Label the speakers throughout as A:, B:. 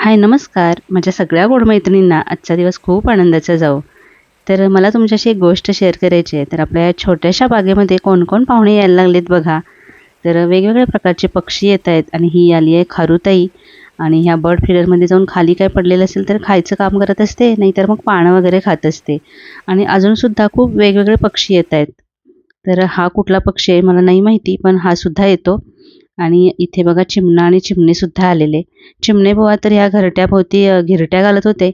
A: हाय नमस्कार. माझ्या सगळ्या गोड मैत्रिणींना आजचा दिवस खूप आनंदाचा जाओ तर मला तुमच्याशी एक गोष्ट शेअर करायची आहे. तर आपल्या या छोट्याशा बागेमध्ये कोण कोण पाहुणे यायला लागलेत बघा. तर वेगवेगळ्या प्रकारचे पक्षी येत आहेत आणि ही आली आहे खारुताई. आणि ह्या बर्ड फिडरमध्ये जाऊन खाली काय पडलेलं असेल तर खायचं काम करत असते नाहीतर मग पानं वगैरे खात असते. आणि अजूनसुद्धा खूप वेगवेगळे पक्षी येत आहेत. तर हा कुठला पक्षी आहे मला नाही माहिती पण हा सुद्धा येतो. आणि इथे बघा चिमणा आणि चिमणीसुद्धा आलेले. चिमणे बुवा तर ह्या घरट्याभोवती घिरट्या घालत होते.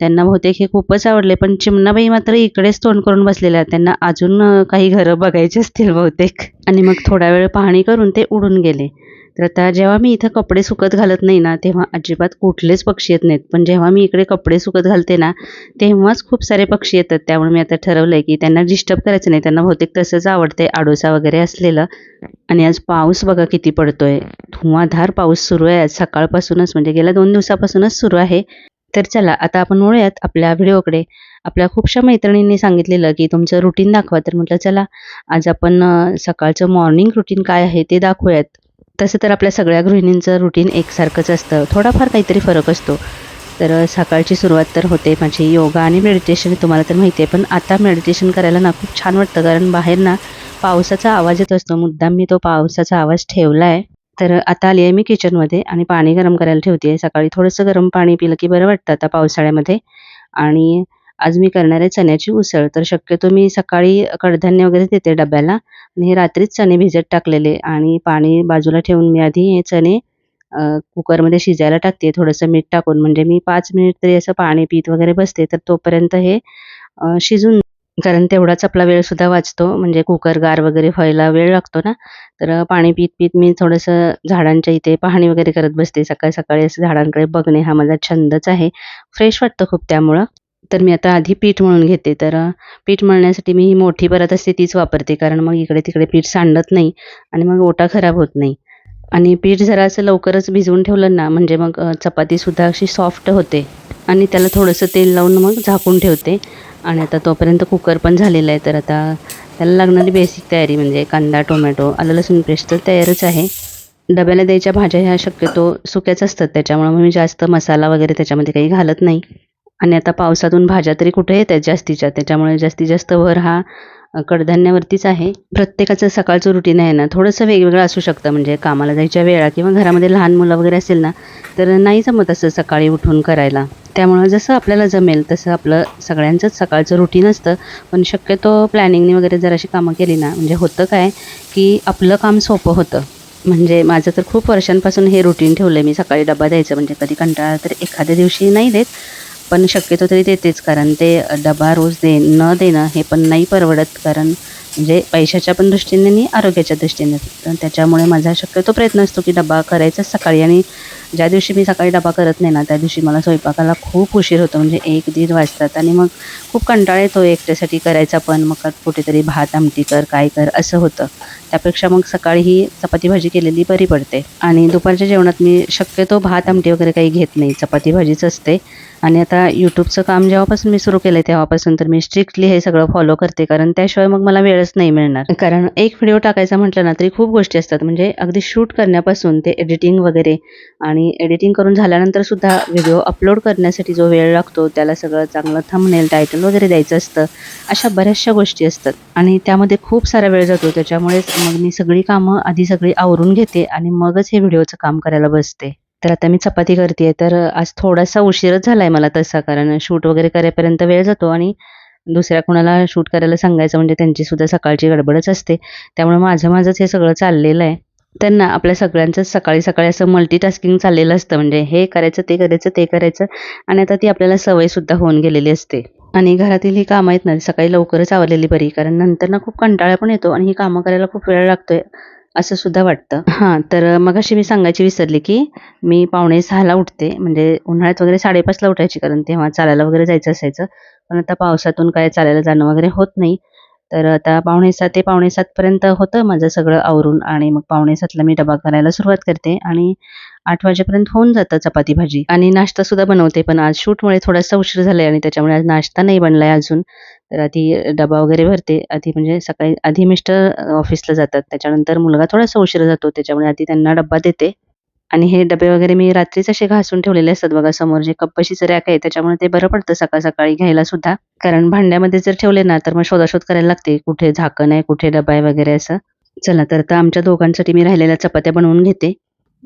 A: त्यांना बहुतेक हे खूपच आवडले पण चिमणाबाई मात्र इकडेच तोंड करून बसलेल्या. आहेत. त्यांना अजून काही घरं बघायची असतील बहुतेक. आणि मग थोडा वेळ पाहणी करून ते उडून गेले. तर आता जेव्हा मी इथं कपडे सुकत घालत नाही ना तेव्हा अजिबात कुठलेच पक्षी येत नाहीत. पण जेव्हा मी इकडे कपडे सुकत घालते ना तेव्हाच खूप सारे पक्षी येतात. त्यामुळे मी आता ठरवलं आहे की त्यांना डिस्टर्ब करायचं नाही. त्यांना बहुतेक तसंच आवडते आडोसा वगैरे असलेलं. आणि आज पाऊस बघा किती पडतोय. धुवाधार पाऊस सुरू आहे. आज सकाळपासूनच म्हणजे गेल्या दोन दिवसापासूनच सुरू आहे. तर चला आता आपण वळूयात आपल्या व्हिडिओकडे. आपल्या खूपशा मैत्रिणींनी सांगितलेलं की तुमचं रुटीन दाखवा. तर म्हटलं चला आज आपण सकाळचं मॉर्निंग रुटीन काय आहे ते दाखवूयात. तसं तर आपल्या सगळ्या गृहिणींचं रुटीन एकसारखंच असतं. थोडाफार काहीतरी फरक असतो. तर सकाळची सुरुवात तर होते. माझी योगा आणि मेडिटेशन तुम्हाला तर माहिती आहे. पण आता मेडिटेशन करायला ना खूप छान वाटतं. कारण बाहेर ना पावसाचा आवाज येत असतो. मुद्दाम मी तो पावसाचा आवाज ठेवला आहे तर आता आली आहे मी किचनमध्ये आणि पाणी गरम करायला ठेवते. आहे सकाळी थोडंसं गरम पाणी पिलं की बरं वाटतं आता पावसाळ्यामध्ये. आणि आज मी करणार आहे चण्याची उसळ. तर शक्यतो मी सकाळी कडधान्य वगैरे देते डब्याला. आणि हे रात्रीच चणे भिजत टाकलेले. आणि पाणी बाजूला ठेवून मी आधी हे चणे कुकरमध्ये शिजायला टाकते. थोडंसं मीठ टाकून. म्हणजे मी पाच मिनिट तरी असं पाणी पीत वगैरे बसते. तर तोपर्यंत हे शिजून कारण तेवढाच आपला वेळसुद्धा वाचतो. म्हणजे कुकर गार वगैरे व्हायला वेळ लागतो ना. तर पाणी पीत पीत मी थोडंसं झाडांच्या इथे पाहणी वगैरे करत बसते. सकाळी सकाळी असं झाडांकडे बघणे हा माझा छंदच आहे. फ्रेश वाटतं खूप त्यामुळं. तर मी आता आधी पीठ मळून घेते. तर पीठ मळण्यासाठी मी ही मोठी परत असते तीच वापरते. कारण मग इकडे तिकडे पीठ सांडत नाही आणि मग ओटा खराब होत नाही. आणि पीठ जरा असं लवकरच भिजवून ठेवलं ना म्हणजे मग चपातीसुद्धा अशी सॉफ्ट होते. आणि त्याला थोडंसं तेल लावून मग झाकून ठेवते. आणि आता तोपर्यंत कुकर पण झालेला आहे. तर आता त्याला लागणारी बेसिक तयारी म्हणजे कांदा टोमॅटो आलं लसूण पेस्ट तर तयारच आहे. डब्याला द्यायच्या भाज्या ह्या शक्यतो सुक्याच असतात. त्याच्यामुळं मग मी जास्त मसाला वगैरे त्याच्यामध्ये काही घालत नाही. आणि आता पावसातून भाज्या तरी कुठे येत आहेत जास्तीच्या. त्याच्यामुळे जास्तीत जास्त भर हा कडधान्यावरतीच आहे. प्रत्येकाचं सकाळचं रुटीन आहे ना थोडंसं वेगवेगळं असू शकतं. म्हणजे कामाला जायच्या वेळा किंवा घरामध्ये लहान मुलं वगैरे असेल ना तर नाही जमत असं सकाळी उठून करायला. त्यामुळं जसं आपल्याला जमेल तसं आपलं सगळ्यांचंच सकाळचं रुटीन असतं. पण शक्यतो प्लॅनिंगने वगैरे जर अशी कामं केली ना म्हणजे होतं काय की आपलं काम सोपं होतं. म्हणजे माझं तर खूप वर्षांपासून हे रुटीन ठेवलं आहे मी सकाळी डबा द्यायचं म्हणजे कधी कंटाळा तर एखाद्या दिवशी नाही देत. पण शक्यतो तरी देतेच कारण ते डबा रोज दे न देणं हे पण नाही परवडत कारण म्हणजे पैशाच्या पण दृष्टीने आणि आरोग्याच्या दृष्टीने. त्याच्यामुळे माझा शक्यतो प्रयत्न असतो की डबा करायचाच सकाळी. आणि ज्या दिवशी मी सकाळी डबा करत नाही ना त्या दिवशी मला स्वयंपाकाला खूप उशीर होतो म्हणजे एक दीड वाजतात. आणि मग खूप कंटाळा येतो एकट्यासाठी करायचा पण मग कुठेतरी भात आमटी कर काय कर असं होतं. त्यापेक्षा मग सकाळी ही चपाती भाजी केलेली बरी पडते. आणि दुपारच्या जेवणात मी शक्यतो भात आमटी वगैरे काही घेत नाही. चपाती भाजीच असते. आणि आता यूट्यूबचं काम जेव्हापासून मी सुरू केलं आहे तेव्हापासून तर मी स्ट्रिक्टली हे सगळं फॉलो करते. कारण त्याशिवाय मग मला वेळच नाही मिळणार. कारण एक व्हिडिओ टाकायचा म्हटलं ना तरी खूप गोष्टी असतात. म्हणजे अगदी शूट करण्यापासून ते एडिटिंग वगैरे आणि एडिटिंग करून झाल्यानंतर सुद्धा व्हिडिओ अपलोड करण्यासाठी जो वेळ लागतो त्याला सगळं चांगलं थंबनेल टायटल वगैरे द्यायचं असतं. अशा बऱ्याचशा गोष्टी असतात. आणि त्यामध्ये खूप सारा वेळ जातो. त्याच्यामुळेच मग मी सगळी कामं आधी सगळी आवरून घेते आणि मगच हे व्हिडिओचं काम करायला बसते. तर आता मी चपाती करते तर आज थोडासा उशीरच झाला आहे मला तसा कारण शूट वगैरे करेपर्यंत वेळ जातो आणि दुसऱ्या कुणाला शूट करायला सांगायचं म्हणजे त्यांची सुद्धा सकाळची गडबडच असते. त्यामुळे माझं माझंच हे सगळं चाललेलं आहे. त्यांना आपल्या सगळ्यांचं सकाळी सकाळी असं मल्टीटास्किंग चाललेलं असतं. म्हणजे हे करायचं ते करायचं ते करायचं आणि आता ती आपल्याला सवयसुद्धा होऊन गेलेली असते. आणि घरातील ही कामं आहेत ना सकाळी लवकरच आवरलेली बरी कारण नंतर ना खूप कंटाळा पण येतो आणि ही कामं करायला खूप वेळ लागतोय. असं सुद्धा वाटतं. हां तर मगाशी मी सांगायची विसरली की मी पावणे सहाला उठते. म्हणजे उन्हाळ्यात वगैरे साडेपाचला उठायची कारण तेव्हा चालायला वगैरे जायचं असायचं. पण आता पावसातून काय चालायला जाणं वगैरे होत नाही. तर आता पावणे सात ते पावणे सातपर्यंत होतं माझं सगळं आवरून आणि मग पावणे सातला मी डबा करायला सुरुवात करते आणि आठ वाजेपर्यंत होऊन जातं चपाती भाजी. आणि नाश्ता सुद्धा बनवते पण आज शूटमुळे थोडासा उशीर झालाय आणि त्याच्यामुळे आज नाश्ता नाही बनलाय अजून. तर आधी डबा वगैरे भरते. आधी म्हणजे सकाळी आधी मिस्टर ऑफिसला जातात. त्याच्यानंतर मुलगा थोडासा उशीर जातो. त्याच्यामुळे आधी त्यांना डब्बा देते. आणि हे डबे वगैरे मी रात्रीच असे घासून ठेवलेले असतात बघा समोर. जे कप्पशीचं रॅक आहे त्याच्यामुळे ते बरं पडतं सकाळ सकाळी घ्यायला सुद्धा. कारण भांड्यामध्ये जर ठेवले ना तर मग शोधाशोध करायला लागते. कुठे झाकण आहे कुठे डबा आहे वगैरे असं. चला तर आता आमच्या दोघांसाठी मी राहिलेल्या चपात्या बनवून घेते.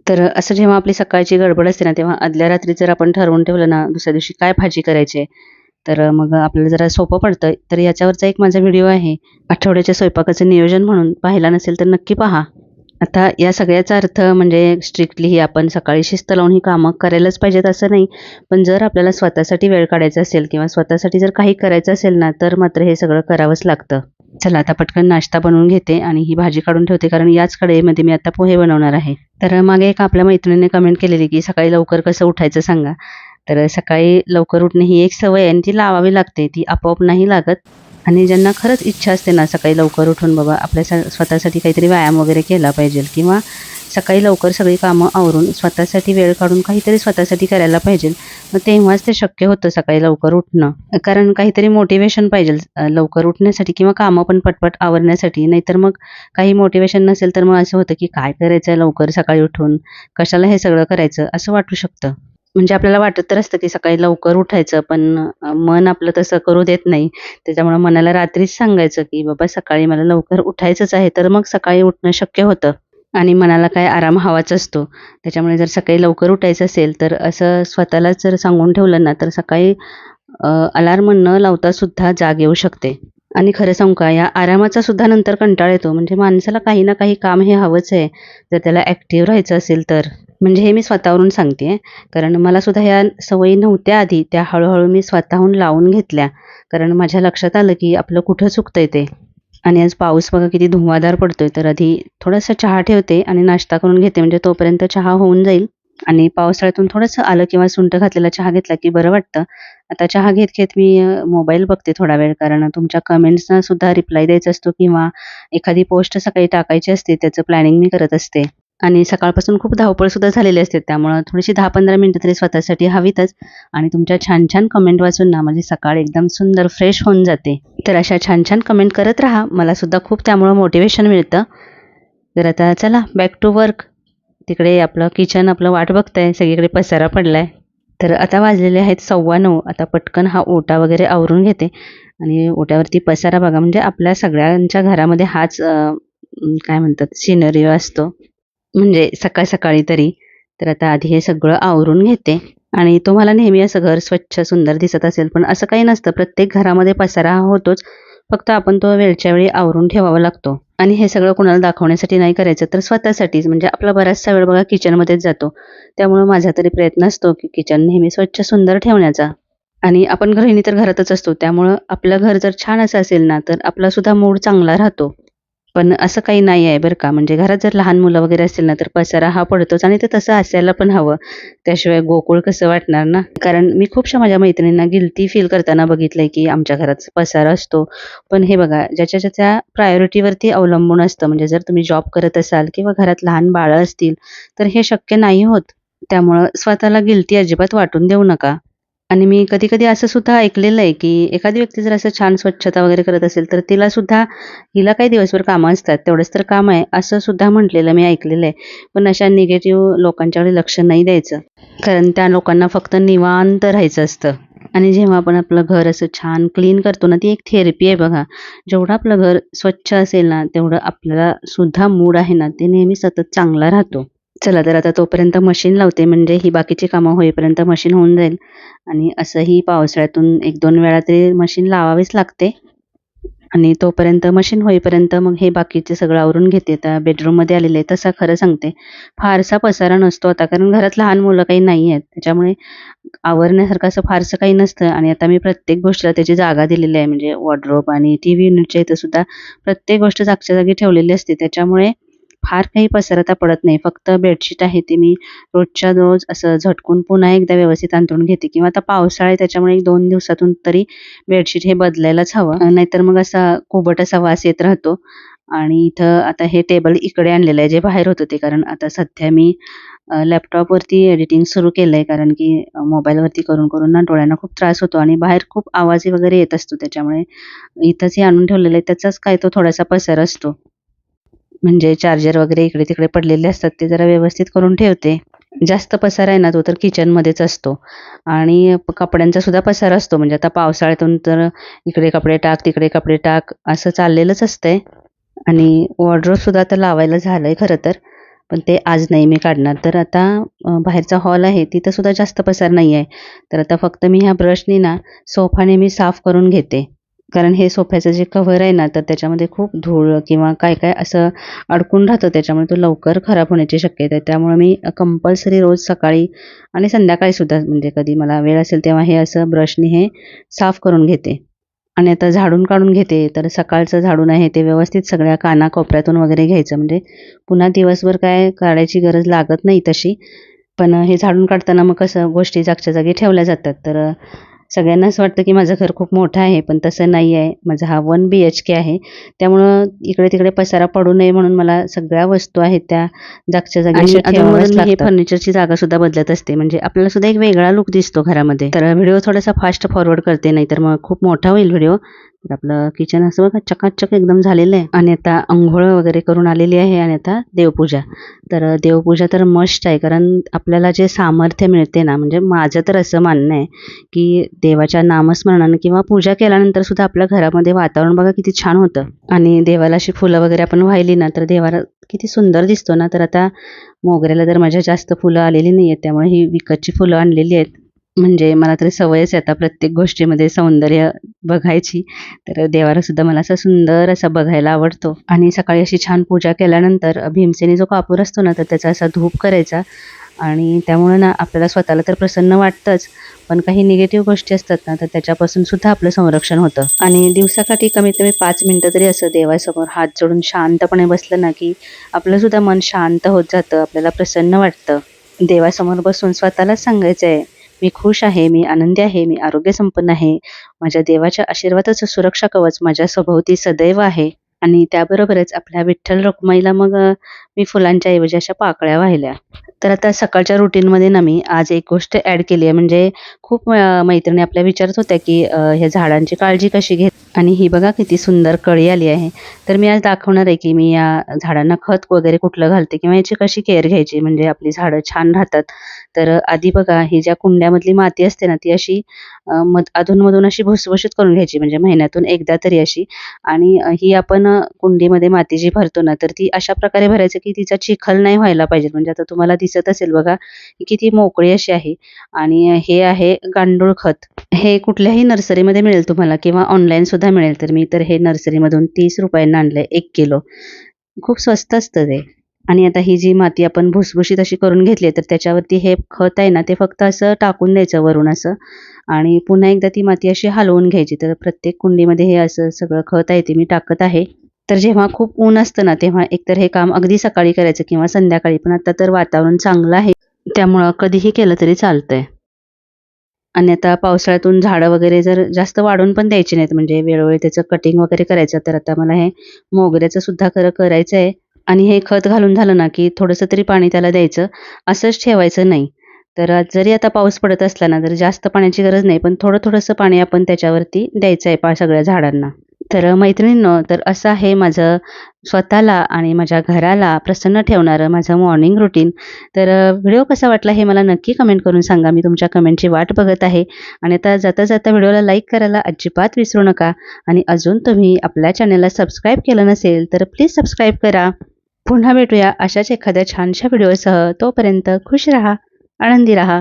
A: तर असं जेव्हा आपली सकाळची गडबड असते ना तेव्हा आदल्या रात्री जर आपण ठरवून ठेवलं ना दुसऱ्या दिवशी काय भाजी करायची आहे, तर मग आपल्याला जरा सोपं पडतं तर याच्यावरचा एक माझा व्हिडिओ आहे. आठवड्याच्या स्वयंपाकाचं नियोजन म्हणून पाहिला नसेल तर नक्की पहा. आता या सगळ्याचा अर्थ म्हणजे स्ट्रिक्टली ही आपण सकाळी शिस्त लावून ही कामं करायलाच पाहिजेत असं नाही. पण जर आपल्याला स्वतःसाठी वेळ काढायचा असेल किंवा स्वतःसाठी जर काही करायचं असेल ना तर मात्र हे सगळं करावंच लागतं. चला आता पटकन नाश्ता बनवून घेते आणि ही भाजी काढून ठेवते कारण याच कढईमध्ये मी आता पोहे बनवणार आहे. तर मागे एक आपल्या मैत्रिणीने कमेंट केलेली की सकाळी लवकर कसं उठायचं सांगा. तर सकाळी लवकर उठणे ही एक सवय आहे आणि ती लावावी लागते. ती आपोआप नाही लागत. आणि ज्यांना खरंच इच्छा असते ना सकाळी लवकर उठून बाबा आपल्या स स्वतःसाठी काहीतरी व्यायाम वगैरे केला पाहिजे किंवा सकाळी लवकर सगळी कामं आवरून स्वतःसाठी वेळ काढून काहीतरी स्वतःसाठी करायला पाहिजे मग तेव्हाच ते शक्य होतं सकाळी लवकर उठणं. कारण काहीतरी मोटिवेशन पाहिजे लवकर उठण्यासाठी किंवा कामं पण पटपट आवरण्यासाठी. नाहीतर मग काही मोटिवेशन नसेल तर मग असं होतं की काय करायचं आहे लवकर सकाळी उठून? कशाला हे सगळं करायचं? असं वाटू शकतं. म्हणजे आपल्याला वाटत तर असतं की सकाळी लवकर उठायचं पण मन आपलं तसं करू देत नाही. त्याच्यामुळे मनाला रात्रीच सांगायचं की बाबा सकाळी मला लवकर उठायचंच आहे. तर मग सकाळी उठणं शक्य होतं आणि मनाला काय आराम हवाच असतो. त्याच्यामुळे जर सकाळी लवकर उठायचं असेल तर असं स्वतःलाच जर सांगून ठेवलं ना तर सकाळी अलार्म न लावता सुद्धा जाग येऊ शकते. आणि खरं सांगू का या आरामाचा सुद्धा नंतर कंटाळ येतो. म्हणजे माणसाला काही ना काही काम हे हवंच आहे. जर त्याला ॲक्टिव्ह राहायचं असेल तर. म्हणजे हे मी स्वतःवरून सांगते. कारण मला सुद्धा ह्या सवयी नव्हत्या आधी. त्या हळूहळू मी स्वतःहून लावून घेतल्या. कारण माझ्या लक्षात आलं की आपलं कुठं चुकतंय ते. आणि आज पाऊस बघा किती धुवाधार पडतोय. तर आधी थोडासा चहा ठेवते आणि नाश्ता करून घेते. म्हणजे तोपर्यंत चहा होऊन जाईल. आणि पावसाळ्यातून थोडंसं आलं किंवा सुंठ घातलेला चहा घेतला की बरं वाटतं. आता चहा घेत घेत मी मोबाईल बघते थोडा वेळ. कारण तुमच्या कमेंट्सना सुद्धा रिप्लाय द्यायचा असतो किंवा एखादी पोस्ट सकाळी टाकायची असते त्याचं प्लॅनिंग मी करत असते. आणि सकाळपासून खूप धावपळसुद्धा झालेली असते त्यामुळं थोडीशी दहा पंधरा मिनटं तरी स्वतःसाठी हवीतच. आणि तुमच्या छान छान कमेंट वाचून ना माझी सकाळ एकदम सुंदर फ्रेश होऊन जाते. तर अशा छान छान कमेंट करत राहा. मला सुद्धा खूप त्यामुळं मोटिवेशन मिळतं. तर आता चला बॅक टू वर्क तिकडे आपलं किचन आपलं वाट बघतंय. सगळीकडे पसारा पडलाय. तर आता वाजलेले आहेत सव्वा नऊ. आता पटकन हा ओटा वगैरे आवरून घेते. आणि ओट्यावरती पसारा बघा. म्हणजे आपल्या सगळ्यांच्या घरामध्ये हाच काय म्हणतात सिनरिओ असतो. म्हणजे सकाळ सकाळी तरी. तर आता आधी हे सगळं आवरून घेते. आणि तुम्हाला नेहमी असं घर स्वच्छ सुंदर दिसत असेल पण असं काही नसतं. प्रत्येक घरामध्ये पसारा होतोच. फक्त आपण तो वेळच्या वेळी आवरून ठेवावा लागतो. आणि हे सगळं कोणाला दाखवण्यासाठी नाही करायचं तर स्वतःसाठीच. म्हणजे आपला बराचसा वेळ बघा किचनमध्येच जातो. त्यामुळे माझा तरी प्रयत्न असतो की किचन नेहमी स्वच्छ सुंदर ठेवण्याचा. आणि आपण गृहिणी तर घरातच असतो. त्यामुळं आपलं घर जर छान असं असेल ना तर आपला सुद्धा मूड चांगला राहतो. पण असं काही नाही आहे बरं का. म्हणजे घरात जर लहान मुलं वगैरे असतील ना तर पसारा हा पडतोच आणि ते तसं असायला पण हवं. त्याशिवाय गोकुळ कसं वाटणार ना? कारण मी खूपशा माझ्या मैत्रिणींना गिल्ती फील करताना बघितलंय की आमच्या घरात पसारा असतो. पण हे बघा ज्याच्या ज्याच्या प्रायोरिटीवरती अवलंबून असतं. म्हणजे जर तुम्ही जॉब करत असाल किंवा घरात लहान बाळं असतील तर हे शक्य नाही होत. त्यामुळं स्वतःला गिल्ती अजिबात वाटून देऊ नका. आणि मी कधी कधी असं सुद्धा ऐकलेलं आहे की एखादी व्यक्ती जर असं छान स्वच्छता वगैरे करत असेल तर तिला सुद्धा हिला काही दिवसभर कामं असतात तेवढंच तर काम आहे असं सुद्धा म्हटलेलं मी ऐकलेलं आहे. पण अशा निगेटिव्ह लोकांच्याकडे लक्ष नाही द्यायचं. कारण त्या लोकांना फक्त निवांत राहायचं असतं. आणि जेव्हा आपण आपलं घर असं छान क्लीन करतो ना ती एक थेरपी आहे बघा. जेवढं आपलं घर स्वच्छ असेल ना तेवढं आपल्याला सुद्धा मूड आहे ना ते नेहमी सतत चांगला राहतो. चला तर आता तोपर्यंत मशीन लावते. म्हणजे ही बाकीची कामं होईपर्यंत मशीन होऊन जाईल. आणि असंही पावसाळ्यातून एक दोन वेळा तरी मशीन लावावीच लागते. आणि तोपर्यंत मशीन होईपर्यंत मग हे बाकीचे सगळं आवरून घेते. तर बेडरूममध्ये आलेले तसा खरं सांगते. फारसा पसारा नसतो आता. कारण घरात लहान मुलं काही नाही आहेत. त्याच्यामुळे आवरण्यासारखं असं फारसं काही नसतं. आणि आता मी प्रत्येक गोष्टीला त्याची जागा दिलेली आहे. म्हणजे वॉर्डरोब आणि टी व्ही युनिटच्या इथं सुद्धा प्रत्येक गोष्ट जागच्या जागी ठेवलेली असते. त्याच्यामुळे फार काही पसरता पडत नाही. फक्त बेडशीट आहे ती मी रोजच्या रोज असं झटकून पुन्हा एकदा व्यवस्थित अंतरून घेते. किंवा आता पावसाळा त्याच्यामुळे एक दोन दिवसातून तरी बेडशीट हे बदलायलाच हवं. नाहीतर मग असा कोबट असा वास येत राहतो. आणि इथं आता हे टेबल इकडे आणलेलं आहे जे बाहेर होतं ते. कारण आता सध्या मी लॅपटॉपवरती एडिटिंग सुरू केलं आहे कारण की मोबाईलवरती करून करून ना डोळ्यांना खूप त्रास होतो. आणि बाहेर खूप आवाज वगैरे येत असतो त्याच्यामुळे इथंच हे आणून ठेवलेलं आहे. त्याचाच काय तो थोडासा पसर असतो. म्हणजे चार्जर वगैरे इकडे तिकडे पडलेले असतात ते जरा व्यवस्थित करून ठेवते. जास्त पसारा आहे ना तो तर किचनमध्येच असतो. आणि कपड्यांचा सुद्धा पसारा असतो. म्हणजे आता पावसाळ्यातून तर इकडे कपडे टाक तिकडे कपडे टाक असं चाललेलंच असतंय. आणि वॉर्ड्रोबसुद्धा आता लावायला झालं आहे खरं तर. पण ते आज नाही मी काढणार. तर आता बाहेरचा हॉल आहे तिथं सुद्धा जास्त पसार नाही आहे तर आता फक्त मी ह्या ब्रशनी ना सोफाने मी साफ करून घेते. कारण हे सोफ्याचं जे कव्हर आहे ना तर त्याच्यामध्ये खूप धूळ किंवा काय काय असं अडकून राहतं त्याच्यामुळे तो लवकर खराब होण्याची शक्यता आहे. त्यामुळे मी कंपल्सरी रोज सकाळी आणि संध्याकाळी सुद्धा म्हणजे कधी मला वेळ असेल तेव्हा हे असं ब्रशने हे साफ करून घेते. आणि आता झाडून काढून घेते तर सकाळचं झाडून आहे ते व्यवस्थित सगळ्या काना कोपऱ्यातून वगैरे घ्यायचं. म्हणजे पुन्हा दिवसभर काय काढायची गरज लागत नाही तशी. पण हे झाडून काढताना मग कसं गोष्टी जागच्या जागी ठेवल्या जातात. तर सगळ्यांना असं वाटतं की माझं घर खूप मोठं आहे पण तसं नाही आहे. माझा हा वन बी एच के आहे. त्यामुळं इकडे तिकडे पसारा पडू नये म्हणून मला सगळ्या वस्तू आहेत त्या जागच्या जागी
B: हे.
A: फर्निचरची जागा सुद्धा बदलत असते. म्हणजे आपल्याला सुद्धा एक वेगळा लुक दिसतो घरामध्ये. तर व्हिडिओ थोडासा फास्ट फॉरवर्ड करते नाही तर मग खूप मोठा होईल व्हिडिओ. आपलं किचन असं बघा चकाचक एकदम झालेलं आहे. आणि आता आंघोळ वगैरे करून आलेली आहे आणि आता देवपूजा. तर देवपूजा तर मस्ट आहे कारण आपल्याला जे सामर्थ्य मिळते ना म्हणजे माझं तर असं मानणं आहे की देवाच्या नामस्मरणानं किंवा पूजा केल्यानंतर सुद्धा आपल्या घरामध्ये वातावरण बघा किती छान होतं. आणि देवाला अशी फुलं वगैरे आपण वाहिली ना तर देवाला किती सुंदर दिसतो ना. तर आता मोगऱ्याला तर माझ्या जास्त फुलं आलेली नाही आहेत त्यामुळे ही विकतची फुलं आणलेली आहेत. म्हणजे मला तरी सवयच आहे आता प्रत्येक गोष्टीमध्ये सौंदर्य बघायची. तर देवाला सुद्धा मला असा सुंदर असा बघायला आवडतो. आणि सकाळी अशी छान पूजा केल्यानंतर भीमसेनी जो कापूर असतो ना तर त्याचा असा धूप करायचा. आणि त्यामुळं ना आपल्याला स्वतःला तर प्रसन्न वाटतंच. पण काही निगेटिव्ह गोष्टी असतात ना तर त्याच्यापासून सुद्धा आपलं संरक्षण होतं. आणि दिवसाकाठी कमीत कमी पाच मिनटं तरी असं देवासमोर हात जोडून शांतपणे बसलं ना की आपलं सुद्धा मन शांत होत जातं आपल्याला प्रसन्न वाटतं. देवासमोर बसून स्वतःलाच सांगायचं आहे मी खुश आहे मी आनंदी आहे मी आरोग्यसंपन्न आहे. माझ्या देवाच्या आशीर्वादाचं सुरक्षा कवच माझ्या सभोवती सदैव आहे. आणि त्याबरोबरच आपल्या विठ्ठल रखुमाईला मग मी फुलांच्या ऐवजी अशा पाकळ्या वाहिल्या. तर आता सकाळच्या रुटीनमध्ये ना मी आज एक गोष्ट ॲड केली आहे. म्हणजे खूप मैत्रिणी आपल्या विचारत होत्या की ह्या झाडांची काळजी कशी घेत? आणि ही बघा किती सुंदर कळी आली आहे. तर मी आज दाखवणार आहे की मी या झाडांना खत वगैरे कुठलं घालते किंवा याची कशी केअर घ्यायची? म्हणजे आपली झाडं छान राहतात. तर आधी बघा ही ज्या कुंड्यामधली माती असते ना ती अशी मध अधूनमधून अशी भुसभुशीत करून घ्यायची म्हणजे महिन्यातून एकदा तरी अशी. आणि ही आपण कुंडीमध्ये माती जी भरतो ना तर ती अशा प्रकारे भरायचं की तिचा चिखल नाही व्हायला पाहिजे. म्हणजे आता तुम्हाला दिसत असेल बघा की किती मोकळी अशी आहे. आणि हे आहे गांडूळ खत. हे कुठल्याही नर्सरीमध्ये मिळेल तुम्हाला किंवा ऑनलाईन सुद्धा मिळेल. तर मी तर हे नर्सरीमधून तीस रुपयांना आणलंय एक किलो. खूप स्वस्त असतं ते. आणि आता ही जी माती आपण भुसभुशीत अशी करून घेतली आहे, तर त्याच्यावरती हे खत आहे ना ते फक्त असं टाकून द्यायचं वरून असं. आणि पुन्हा एकदा ती माती अशी हलवून घ्यायची. तर प्रत्येक कुंडीमध्ये हे असं सगळं खत आहे ते मी टाकत आहे. तर जेव्हा खूप ऊन असतं ना तेव्हा एकतर हे काम अगदी सकाळी करायचं किंवा संध्याकाळी पण आता तर वातावरण चांगलं आहे. त्यामुळं कधीही केलं तरी चालतंय. आणि आता पावसाळ्यातून झाडं वगैरे जर जास्त वाढून पण द्यायची नाहीत म्हणजे वेळोवेळी त्याचं कटिंग वगैरे करायचं तर आता मला हे मोगऱ्याचं सुद्धा खरं करायचं आहे आणि हे खत घालून झालं ना की थोडंसं तरी पाणी त्याला द्यायचं. असंच ठेवायचं नाही. तर जरी आता पाऊस पडत असला ना तर जास्त पाण्याची गरज नाही पण थोडं थोडंसं पाणी आपण त्याच्यावरती द्यायचं आहे पा सगळ्या झाडांना. तर मैत्रिणींनो तर असं आहे माझं स्वतःला आणि माझ्या घराला प्रसन्न ठेवणारं माझं मॉर्निंग रुटीन तर व्हिडिओ कसा वाटला हे मला नक्की कमेंट करून सांगा. मी तुमच्या कमेंटची वाट बघत आहे. आणि आता जाता जाता व्हिडिओला लाईक करायला अजिबात विसरू नका. आणि अजून तुम्ही आपल्या चॅनलला सबस्क्राईब केलं नसेल तर प्लीज सबस्क्राईब करा. पुन्हा भेटूया अशाच एखाद्या छानशा व्हिडिओसह. तोपर्यंत खुश रहा आनंदी रहा.